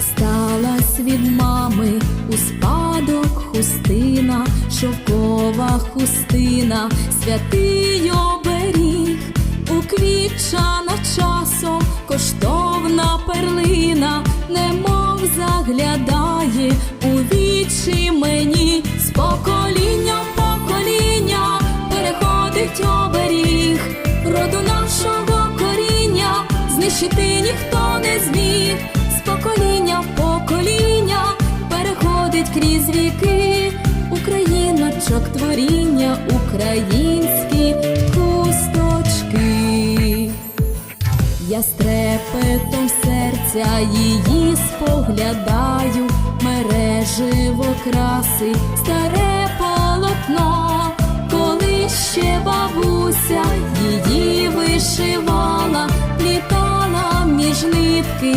Дісталась від мами у спадок хустина, шовкова хустина, святий оберіг, у квітчана часом, коштовна перлина, немов заглядає у вічі мені з покоління в покоління переходить оберіг, роду нашого коріння, знищити ніхто не зміг. покоління покоління переходить крізь віки, Україночок творіння, українські хусточки. Я з трепетом серця її споглядаю, мереживо краси, старе полотно, коли ще бабуся її вишивала, плітала між нитки,